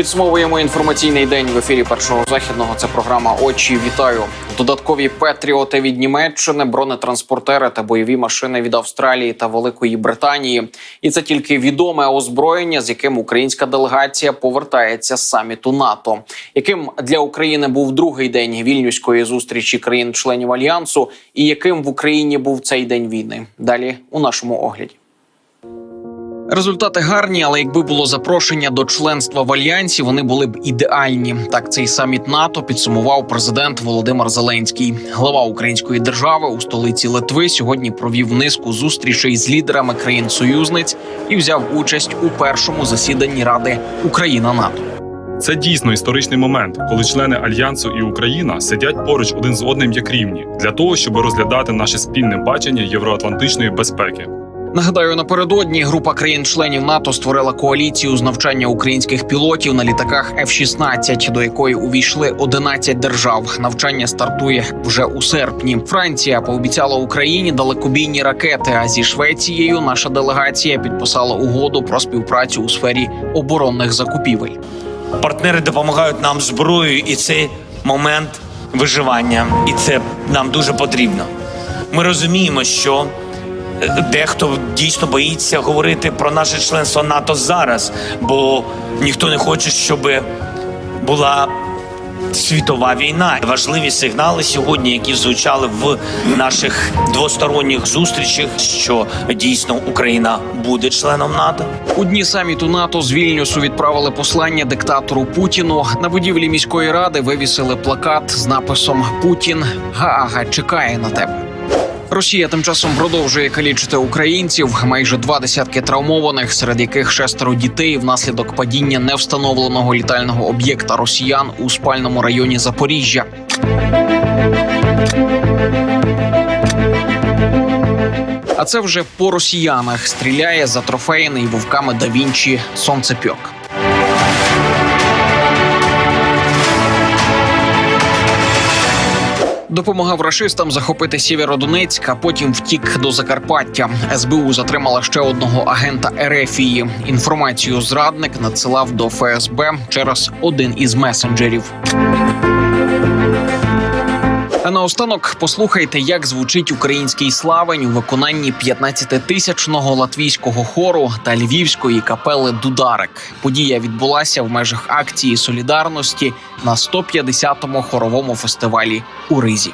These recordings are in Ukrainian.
Підсумовуємо інформаційний день в ефірі першого західного. Це програма Очі. Вітаю. Додаткові петріоти від Німеччини, бронетранспортери та бойові машини від Австралії та Великої Британії. І це тільки відоме озброєння, з яким українська делегація повертається з саміту НАТО, яким для України був другий день вільнюської зустрічі країн-членів альянсу, і яким в Україні був цей день війни. Далі у нашому огляді. Результати гарні, але якби було запрошення до членства в альянсі, вони були б ідеальні. Так цей саміт НАТО підсумував президент Володимир Зеленський. Глава української держави у столиці Литви сьогодні провів низку зустрічей з лідерами країн-союзниць і взяв участь у першому засіданні Ради Україна НАТО. Це дійсно історичний момент, коли члени альянсу і Україна сидять поруч один з одним як рівні для того, щоб розглядати наше спільне бачення євроатлантичної безпеки. Нагадаю, напередодні група країн-членів НАТО створила коаліцію з навчання українських пілотів на літаках F-16, до якої увійшли 11 держав. Навчання стартує вже у серпні. Франція пообіцяла Україні далекобійні ракети. А зі Швецією наша делегація підписала угоду про співпрацю у сфері оборонних закупівель. партнери допомагають нам зброєю, і це момент виживання, і це нам дуже потрібно. Ми розуміємо, що дехто дійсно боїться говорити про наше членство НАТО зараз, бо ніхто не хоче, щоб була. Світова війна важливі сигнали сьогодні, які звучали в наших двосторонніх зустрічах, що дійсно Україна буде членом НАТО. У дні саміту НАТО з Вільнюсу відправили послання диктатору Путіну. На будівлі міської ради вивісили плакат з написом Путін Гаага чекає на тебе. Росія тим часом продовжує калічити українців. Майже два десятки травмованих, серед яких шестеро дітей внаслідок падіння невстановленого літального об'єкта росіян у спальному районі Запоріжжя. А це вже по росіянах стріляє за трофеяний вовками да Вінчі сонцепьок. Допомагав рашистам захопити Сєвєродонецьк, а потім втік до Закарпаття. СБУ затримала ще одного агента Ерефії. Інформацію зрадник надсилав до ФСБ через один із месенджерів. А наостанок послухайте, як звучить український славень у виконанні 15-тисячного латвійського хору та львівської капели Дударик. Подія відбулася в межах акції солідарності на 150-му хоровому фестивалі у Ризі.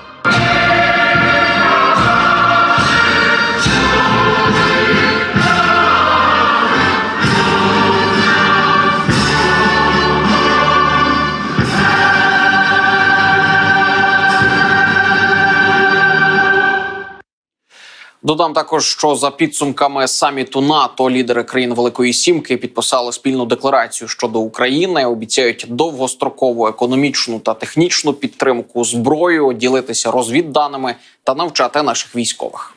Додам також, що за підсумками саміту НАТО лідери країн Великої Сімки підписали спільну декларацію щодо України. Обіцяють довгострокову економічну та технічну підтримку зброю, ділитися розвідданими та навчати наших військових.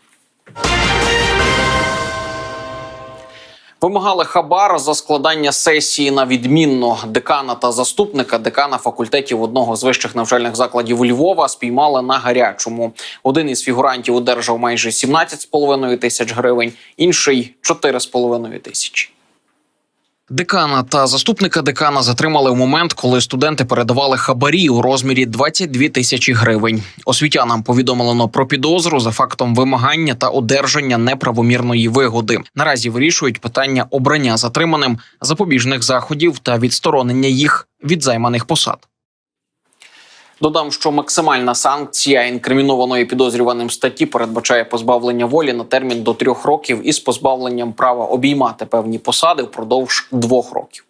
Вимагали хабар за складання сесії на відмінно декана та заступника декана факультетів одного з вищих навчальних закладів Львова спіймали на гарячому. Один із фігурантів одержав майже 17,5 тисяч гривень, інший 4,5 тисячі. Декана та заступника декана затримали в момент, коли студенти передавали хабарі у розмірі 22 тисячі гривень. Освітянам повідомлено про підозру за фактом вимагання та одержання неправомірної вигоди. Наразі вирішують питання обрання затриманим запобіжних заходів та відсторонення їх від займаних посад. Додам, що максимальна санкція інкримінованої підозрюваним статті передбачає позбавлення волі на термін до трьох років із позбавленням права обіймати певні посади впродовж двох років.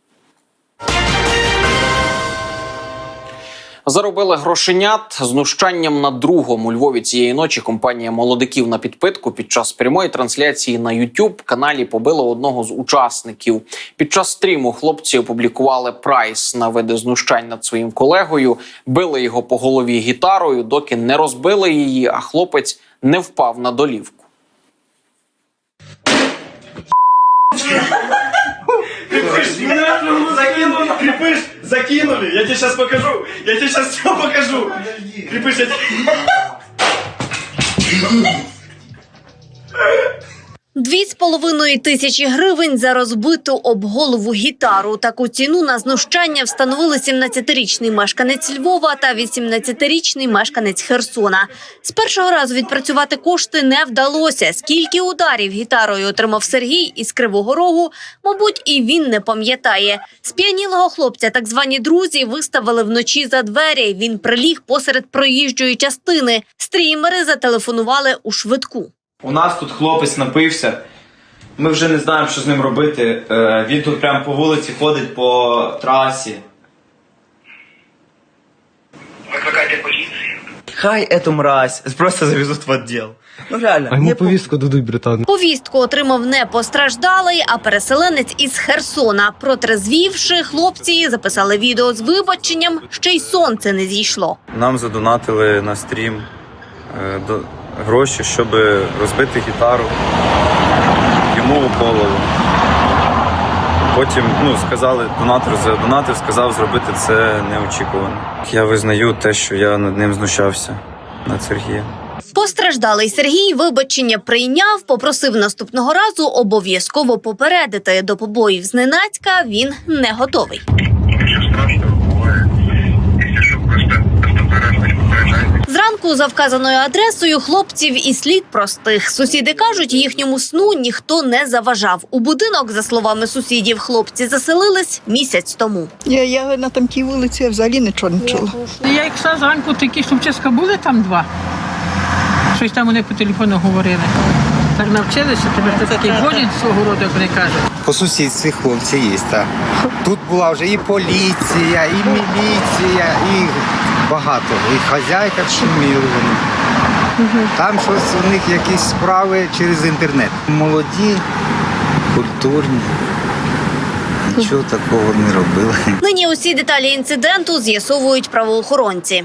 Заробили грошенят знущанням на другому Львові цієї ночі. Компанія молодиків на підпитку під час прямої трансляції на youtube каналі побила одного з учасників. Під час стріму хлопці опублікували прайс на види знущань над своїм колегою, били його по голові гітарою, доки не розбили її, а хлопець не впав на долівку. Закинули, крепыш, закинули. Я тебе сейчас покажу. Я тебе сейчас все покажу. Крепыш, я тебе... Дві з половиною тисячі гривень за розбиту об голову гітару. Таку ціну на знущання встановили 17-річний мешканець Львова та 18-річний мешканець Херсона. З першого разу відпрацювати кошти не вдалося. Скільки ударів гітарою отримав Сергій із Кривого Рогу, мабуть, і він не пам'ятає. Сп'янілого хлопця так звані друзі виставили вночі за двері. Він приліг посеред проїжджої частини. Стрімери зателефонували у швидку. У нас тут хлопець напився. Ми вже не знаємо, що з ним робити. Е, Він тут прямо по вулиці ходить по трасі. Викликайте поліцію. Хай эту мразь просто завезуть в відділ. Ну реально, А йому по- повістку дадуть, братан. Повістку отримав не постраждалий, а переселенець із Херсона. Протрезвівши, хлопці записали відео з вибаченням, ще й сонце не зійшло. Нам задонатили на стрім е, до- гроші, щоб розбити гітару йому у голову. Потім ну, сказали, донатор за задонатив, сказав зробити це неочікувано. Я визнаю те, що я над ним знущався над Сергієм. Постраждалий Сергій вибачення прийняв, попросив наступного разу обов'язково попередити. До побоїв зненацька він не готовий. Нічого страшного буває. Якщо що, просто, просто перезвонь, попереджайте. Зранку за вказаною адресою хлопців і слід простих. Сусіди кажуть, їхньому сну ніхто не заважав. У будинок, за словами сусідів, хлопці заселились місяць тому. Я, я на там тій вулиці я взагалі нічого не чула. Я як йшла зранку, такі хлопчиська були там два. Щось там вони по телефону говорили. Так навчилися, тепер такий голін свого роду, як вони кажуть. По сусідстві хлопці є, так. Тут була вже і поліція, і міліція, і багато. І хазяйка вшуміли вони. Там щось у них якісь справи через інтернет. Молоді, культурні. Нічого такого не робили. Нині усі деталі інциденту з'ясовують правоохоронці.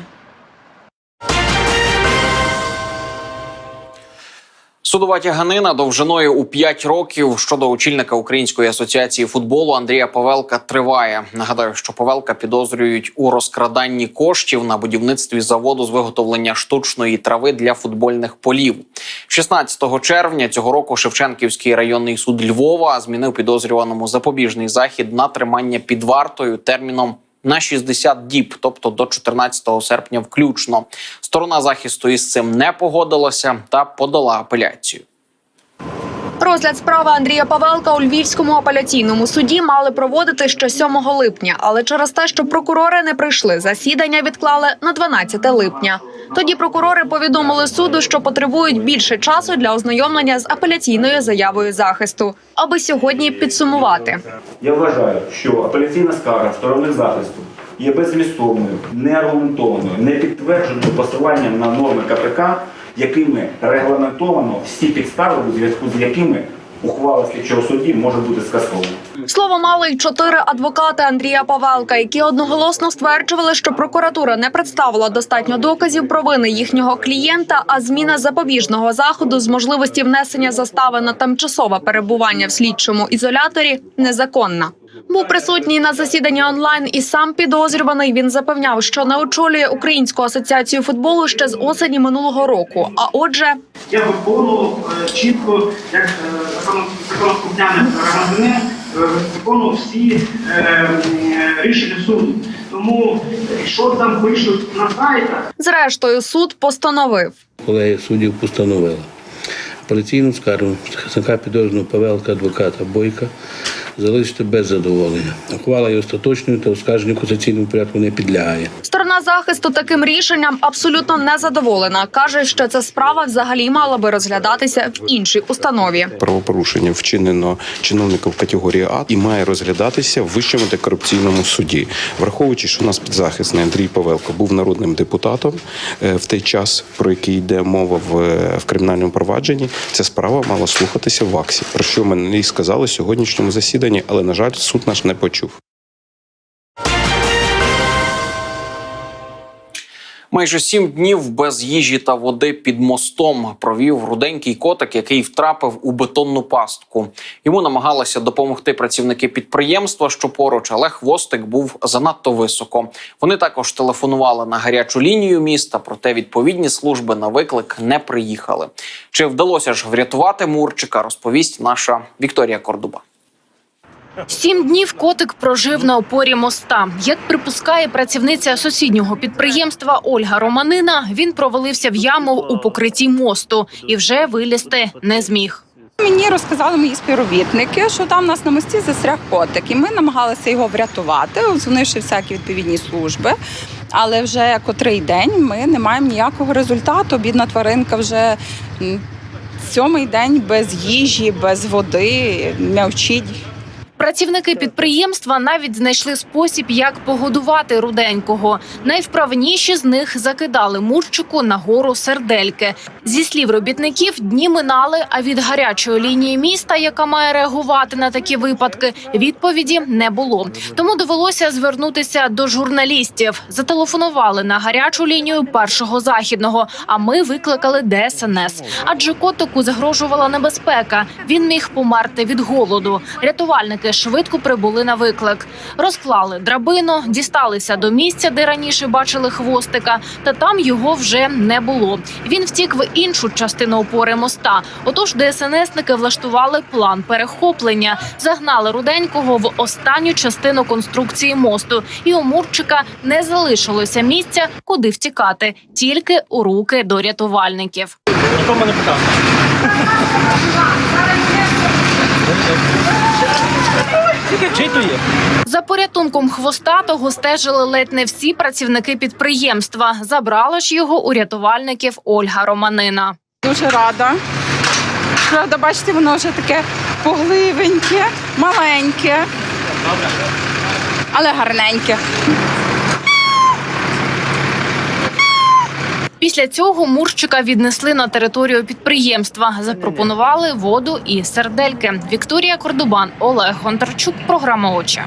Судова тяганина довжиною у 5 років щодо очільника Української асоціації футболу Андрія Павелка триває. Нагадаю, що Павелка підозрюють у розкраданні коштів на будівництві заводу з виготовлення штучної трави для футбольних полів. 16 червня цього року Шевченківський районний суд Львова змінив підозрюваному запобіжний захід на тримання під вартою терміном на 60 діб, тобто до 14 серпня включно. Сторона захисту із цим не погодилася та подала апеляцію. Розгляд справи Андрія Павелка у Львівському апеляційному суді мали проводити ще 7 липня, але через те, що прокурори не прийшли, засідання відклали на 12 липня. Тоді прокурори повідомили суду, що потребують більше часу для ознайомлення з апеляційною заявою захисту, аби сьогодні підсумувати. Я вважаю, що апеляційна скарга сторони захисту є беззмістовною, неаргументованою, не підтвердженою посиланням на норми КПК, якими регламентовано всі підстави, у зв'язку з якими ухвала слідчого судді може бути скасована. Слово мали й чотири адвокати Андрія Павелка, які одноголосно стверджували, що прокуратура не представила достатньо доказів провини їхнього клієнта, а зміна запобіжного заходу з можливості внесення застави на тимчасове перебування в слідчому ізоляторі незаконна. Був присутній на засіданні онлайн і сам підозрюваний. Він запевняв, що не очолює Українську асоціацію футболу ще з осені минулого року. А отже, Я виконував е, чітко, як е, закон- законослухняний громадянин, е, виконував всі рішення суду. Тому, що там пишуть на сайтах, зрештою, суд постановив. колегія суддів постановила апеляційну скаргу захисника підозрюваного Павелка адвоката Бойка залишити без задоволення. Ухвала є остаточною та оскарженню касаційному порядку не підлягає. Сторона захисту таким рішенням абсолютно не задоволена. каже, що ця справа взагалі мала би розглядатися в іншій установі. Правопорушення вчинено чиновником категорії А і має розглядатися в вищому антикорупційному суді, враховуючи, що у нас підзахисний Андрій Павелко був народним депутатом е, в той час, про який йде мова в, е, в кримінальному провадженні. Ця справа мала слухатися в АКСі, про що ми і сказали сьогоднішньому засіданні, але на жаль, суд наш не почув. Майже сім днів без їжі та води під мостом провів руденький котик, який втрапив у бетонну пастку. Йому намагалися допомогти працівники підприємства, що поруч, але хвостик був занадто високо. Вони також телефонували на гарячу лінію міста, проте відповідні служби на виклик не приїхали. Чи вдалося ж врятувати Мурчика? Розповість наша Вікторія Кордуба. Сім днів котик прожив на опорі моста. Як припускає працівниця сусіднього підприємства Ольга Романина, він провалився в яму у покритті мосту і вже вилізти не зміг. Мені розказали мої співробітники, що там у нас на мості застряг котик, і ми намагалися його врятувати, дзвонивши всякі відповідні служби. Але вже котрий день ми не маємо ніякого результату. Бідна тваринка вже сьомий день без їжі, без води, м'явчить. Працівники підприємства навіть знайшли спосіб, як погодувати руденького. Найвправніші з них закидали мурчику на гору сердельки. Зі слів робітників, дні минали. А від гарячої лінії міста, яка має реагувати на такі випадки, відповіді не було. Тому довелося звернутися до журналістів. Зателефонували на гарячу лінію першого західного. А ми викликали ДСНС. Адже котику загрожувала небезпека. Він міг померти від голоду. Рятувальники швидко прибули на виклик. Розклали драбину, дісталися до місця, де раніше бачили хвостика, та там його вже не було. Він втік в іншу частину опори моста. Отож, ДСНСники влаштували план перехоплення, загнали руденького в останню частину конструкції мосту, і у Мурчика не залишилося місця, куди втікати, тільки у руки до рятувальників. Ніхто мене питав. Читує? За порятунком хвостатого стежили ледь не всі працівники підприємства. Забрала ж його у рятувальників Ольга Романина. Дуже рада. Правда, бачите, воно вже таке погливеньке, маленьке, але гарненьке. Після цього Мурчика віднесли на територію підприємства. Запропонували воду і сердельки. Вікторія Кордубан, Олег Гонтарчук. Програма очі.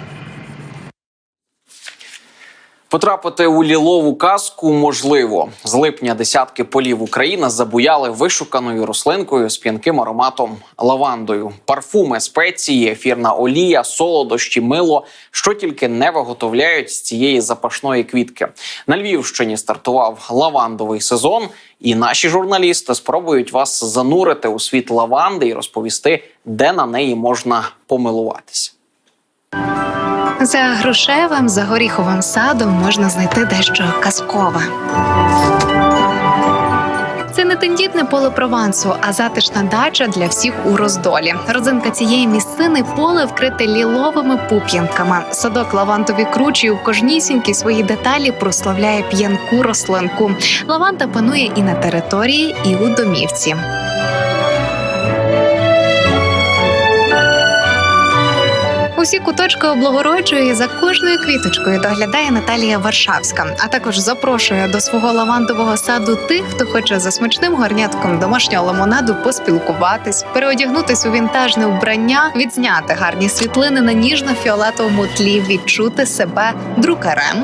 Потрапити у лілову казку можливо. З липня десятки полів України забуяли вишуканою рослинкою з п'янким ароматом лавандою. Парфуми, спеції, ефірна олія, солодощі, мило, що тільки не виготовляють з цієї запашної квітки. На Львівщині стартував лавандовий сезон, і наші журналісти спробують вас занурити у світ лаванди і розповісти, де на неї можна помилуватися. За грушевим, за горіховим садом можна знайти дещо казкове. Це не тендітне поле Провансу, а затишна дача для всіх у роздолі. Родзинка цієї місцини поле вкрите ліловими пуп'янками. Садок лавантові кручі у кожнісінькій свої деталі прославляє п'янку рослинку. Лаванда панує і на території, і у домівці. Усі куточки облагороджує за кожною квіточкою доглядає Наталія Варшавська, а також запрошує до свого лавандового саду тих, хто хоче за смачним горнятком домашнього лимонаду поспілкуватись, переодягнутись у вінтажне вбрання, відзняти гарні світлини на ніжно-фіолетовому тлі, відчути себе друкарем.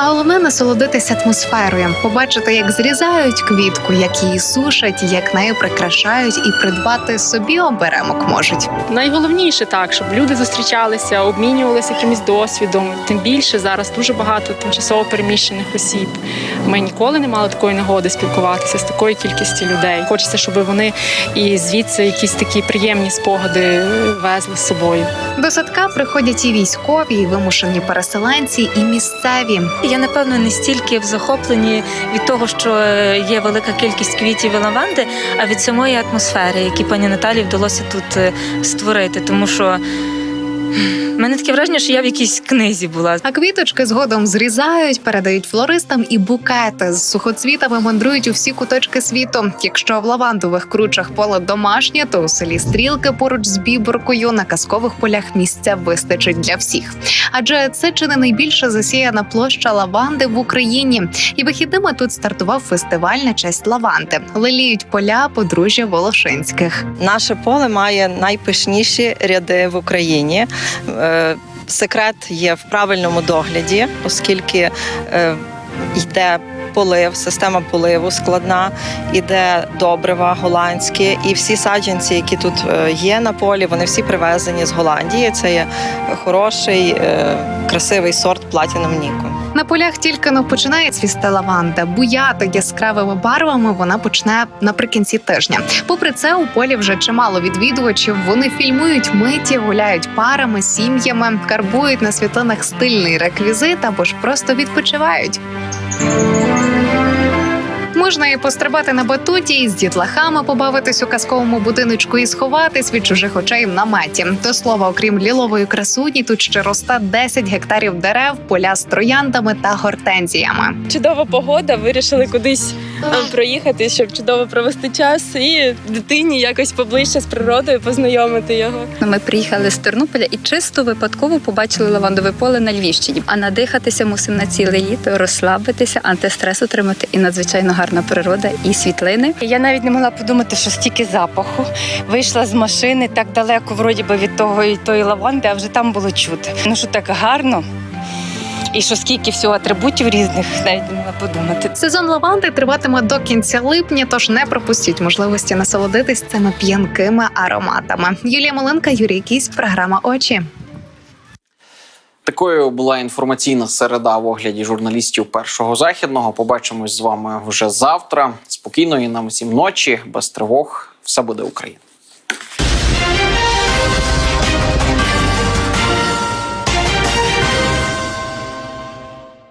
А головне насолодитися атмосферою, побачити, як зрізають квітку, як її сушать, як нею прикрашають, і придбати собі оберемок можуть. Найголовніше так, щоб люди зустрічалися, обмінювалися якимось досвідом. Тим більше зараз дуже багато тимчасово переміщених осіб. Ми ніколи не мали такої нагоди спілкуватися з такою кількістю людей. Хочеться, щоб вони і звідси якісь такі приємні спогади везли з собою. До садка приходять і військові, і вимушені переселенці, і місцеві. Я напевно не стільки в захопленні від того, що е, є велика кількість квітів і лаванди, а від самої атмосфери, які пані Наталі вдалося тут е, створити. Тому що в мене таке враження, що я в якійсь книзі була. А квіточки згодом зрізають, передають флористам і букети з сухоцвітами мандрують у всі куточки світу. Якщо в лавандових кручах поле домашнє, то у селі Стрілки поруч з біборкою на казкових полях місця вистачить для всіх. Адже це чи не найбільша засіяна площа лаванди в Україні. І вихідними тут стартував фестиваль на честь лаванди. Леліють поля подружжя Волошинських. Наше поле має найпишніші ряди в Україні. Е, секрет є в правильному догляді, оскільки е, йде полив, система поливу складна, іде добрива голландські, і всі саджанці, які тут е, є на полі, вони всі привезені з Голландії. Це є хороший, красивий сорт Platinum Ніко. На полях тільки но починає цвісти лаванда. Буяти яскравими барвами вона почне наприкінці тижня. Попри це, у полі вже чимало відвідувачів. Вони фільмують миті, гуляють парами, сім'ями, карбують на світлинах стильний реквізит або ж просто відпочивають. Можна і пострибати на батуті, і з дітлахами побавитись у казковому будиночку і сховатись від чужих очей в наметі. До слова, окрім лілової красуні, тут ще росте 10 гектарів дерев, поля з трояндами та гортензіями. Чудова погода, вирішили кудись проїхати, щоб чудово провести час і дитині якось поближче з природою познайомити його. Ми приїхали з Тернополя і чисто випадково побачили лавандове поле на Львівщині. А надихатися мусимо на ціле літо, розслабитися, антистрес отримати і надзвичайно гарна природа і світлини. Я навіть не могла подумати, що стільки запаху. Вийшла з машини так далеко, вроді би від того і тої лаванди, а вже там було чути. Ну що так гарно. І що скільки всього атрибутів різних, навіть не могла подумати. Сезон лаванди триватиме до кінця липня, тож не пропустіть можливості насолодитись цими п'янкими ароматами. Юлія Маленка, Юрій Кісь, програма Очі. Такою була інформаційна середа в огляді журналістів першого західного. Побачимось з вами вже завтра. Спокійної нам всім ночі, без тривог. Все буде Україна.